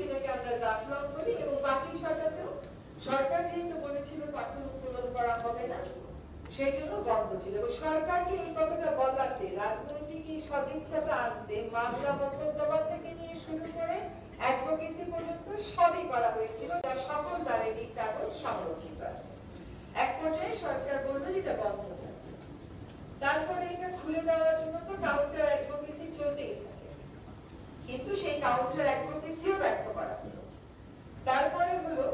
যেটাকে আমরা জাফলং বলি এবং বাকি ছয়টাতেও সরকার যেহেতু বলেছিল পাথর উত্তোলন করা হবে না, সেই জন্য বন্ধ ছিল। এবং সরকারকে এই কথাটা বলাতে, রাজনৈতিক এই সদিচ্ছাটা আনতে, মামলা মোকদ্দমা থেকে নিয়ে শুরু করে অ্যাডভোকেসি পর্যন্ত সবই করা হয়েছিল তার সকল দায়ের কাগজ সংরক্ষিত আছে। এক পর্যায়ে সরকার বলল যে এটা বন্ধ থাকবে। তারপরে এটা খুলে দেওয়ার জন্য তো কাউন্টার অ্যাডভোকেসি চলতেই থাকে। কিন্তু সেই কাউন্টার অ্যাডভোকেসিও ব্যর্থ করা হলো। তারপরে হলো,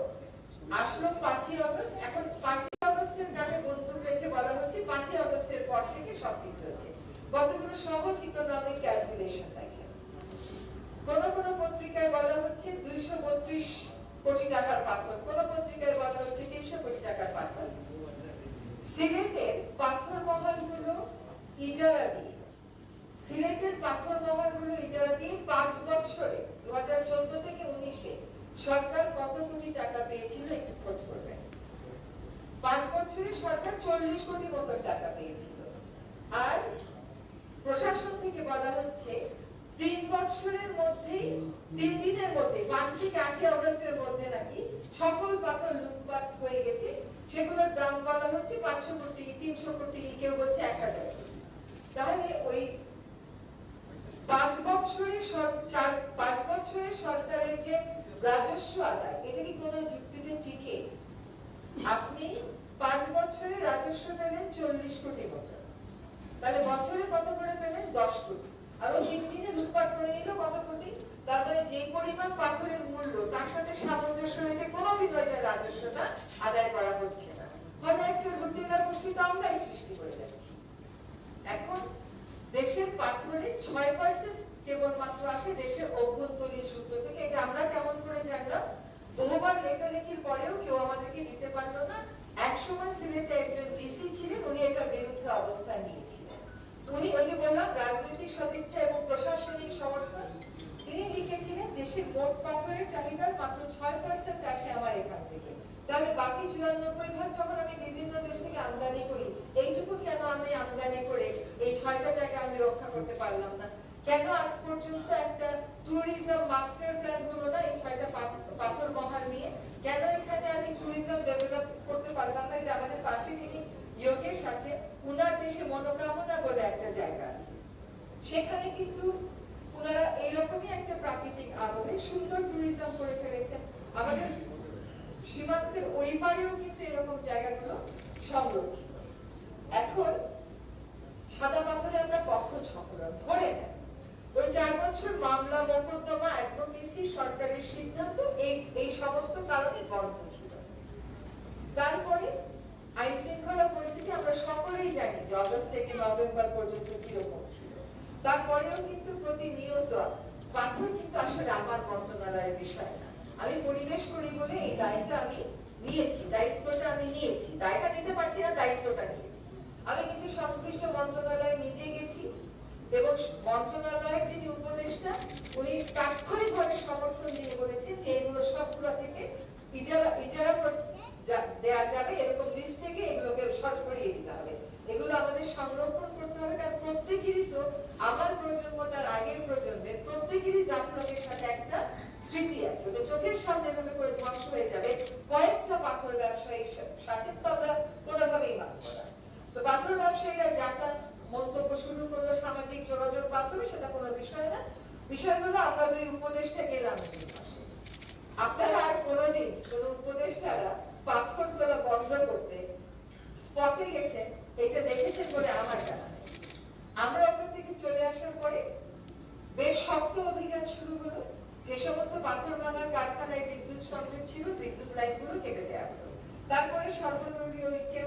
আসলো পাঁচই আগস্ট। এখন পাঁচই আগস্টের গানে বন্দুক রেখে বলা হচ্ছে, পাঁচই আগস্টের পর থেকে সবকিছু হচ্ছে কতগুলো সহজ ইকোনমিক ক্যালকুলেশন দেখেন। কোন কোন পত্রিকায় বলা হচ্ছে দুইশো বত্রিশ কোটি টাকার পাথর। কোন পত্রিকায় বলা হচ্ছে তিনশো কোটি টাকার পাথর। সিলেটের পাথর মহলগুলো সিলেটের পাথর মহলগুলো ইজারা দিয়ে পাঁচ বছরে দু হাজার চোদ্দ থেকে সরকার কত কোটি টাকা পেয়েছিল একটু খোঁজ করবেন। পাঁচ বছরে সরকার চল্লিশ কোটি মতো টাকা পেয়েছিল। আর প্রশাসন থেকে বলা হচ্ছে তিন বছরের মধ্যেই, তিন দিনের মধ্যে পাঁচ থেকে আটই অগস্টের মধ্যে নাকি সকল পাথর লুটপাট হয়ে গেছে। সেগুলোর দাম বলা হচ্ছে পাঁচশো কোটি, তিনশো কোটি, কেউ বলছে এক হাজার কোটি। তাহলে ওই পাঁচ বছরে চার, পাঁচ বছরে সরকারের যে রাজস্ব আদায়, এটা কি কোনো যুক্তিতে টিকে? আপনি পাঁচ বছরে রাজস্ব পেলেন চল্লিশ কোটি মতো। তাহলে বছরে কত করে পেলেন? দশ কোটি। আরও তিন দিনে লুটপাট করে নিল কত কোটি? তারপরে যে পরিমাণ পাথরের মূল্য, তার সাথে সামঞ্জস্য রেখে কোনো বিভাগের রাজস্বটা আদায় করা হচ্ছে না। ফলে একটা গোষ্ঠী তো আমরাই সৃষ্টি করে যাচ্ছি। এখন দেশের পাথরে ছয় পার্সেন্ট কেবলমাত্র আসে দেশের অভ্যন্তরীণ সূত্র থেকে। এটা আমরা কেমন করে জানলাম? বহুবার লেখালেখির পরেও কেউ আমাদেরকে দিতে পারল না। একসময় সিলেটে একজন ডিসি ছিলেন, উনি এটার বিরুদ্ধে অবস্থান নিয়েছিলেন। উনি ওই যে বললাম, রাজনৈতিক সদিচ্ছা এবং প্রশাসনিক সমর্থন তিনি লিখেছিলেন দেশের মোট পাথরের চাহিদার মাত্র ছয় পার্সেন্ট আসে আমার এখান থেকে। তাহলে বাকি চুরানব্বই ভাগ যখন আমি বিভিন্ন দেশ থেকে আমদানি করি, এইটুকু কেন আমি আমদানি করে? এই ছয়টা জায়গা আমি রক্ষা করতে পারলাম না। কেন আজ পর্যন্ত একটা ট্যুরিজম মাস্টার প্ল্যান হলো না এই ছয়টা পাথর মহাল নিয়ে? কেন এখানে আমি ট্যুরিজম ডেভেলপ করতে পারলাম না? যে আমাদের পাশে যিনি যোগেশ আছে, উনার দেশে মনোকামনা বলে একটা জায়গা আছে। সেখানে কিন্তু ওনারা এইরকমই একটা প্রাকৃতিক আবহে সুন্দর ট্যুরিজম করে ফেলেছেন। আমাদের সীমান্তের ওই পারেও কিন্তু এরকম জায়গাগুলো সংরক্ষিত। এখন সাদা পাথরে আমরা পক্ষ ছকলাম ধরে ওই চার বছর মামলা, মোকদ্দমা, অ্যাডভোকেসি, সরকারের সিদ্ধান্ত, এই এই সমস্ত কারণে বন্ধ ছিল। তারপরে আইন শৃঙ্খলা পরিস্থিতি আমরা সকলেই জানি যে অগস্ট থেকে নভেম্বর পর্যন্ত কীরকম ছিল। তারপরেও কিন্তু প্রতিনিয়ত পাথর কিন্তু আসলে আমার মন্ত্রণালয়ের বিষয় না। আমি পরিবেশ করি বলে এই দায়টা আমি নিয়েছি, দায়িত্বটা আমি নিয়েছি। দায়টা নিতে পারছি না, দায়িত্বটা নিয়েছি। আমি কিন্তু সংশ্লিষ্ট মন্ত্রণালয়ে নিজে গেছি এবং মন্ত্রণালয়ের যিনি উপদেষ্টা, উনি তাৎক্ষণিকভাবে সমর্থন দিয়ে বলেছেন যে এগুলো সবগুলো থেকে ইজারা ইজারা প্র- যা- দেয়া যাবে, এরকম লিস্ট থেকে এগুলোকে সজ করিয়ে দিতে হবে। এগুলো আমাদের সংরক্ষণ করতে হবে, কারণ প্রত্যেকেরই তো আমার প্রজন্ম, তার আগের প্রজন্মের প্রত্যেকেরই জাফলকের সাথে একটা স্মৃতি আছে। ওদের চোখের সামনে এভাবে করে ধ্বংস হয়ে যাবে। কয়েকটা পাথর ব্যবসায়ীর সাথে তো আমরা কোনোভাবেই মানব না তো পাথর ব্যবসায়ীরা যাটা মন্তব্য শুরু করল সামাজিক যোগাযোগ মাধ্যমে, সেটা কোনো বিষয় না। বিষয় হলো আমরা দুই উপদেষ্টা গেলাম আপনারা আর কোনোদিন কোন উপদেষ্টারা পাথর তোলা বন্ধ করতে স্পটে এটা দেখেছেন বলে আমার জানা আমরা ওখান থেকে চলে আসার পরে বেশ শক্ত অভিযান শুরু হলো। যে সমস্ত পাথর ভাঙার কারখানায় বিদ্যুৎ সংযোগ ছিল, বিদ্যুৎ লাইনগুলো কেটে দেওয়া হলো। তারপরে সর্বদলীয় ঐক্যের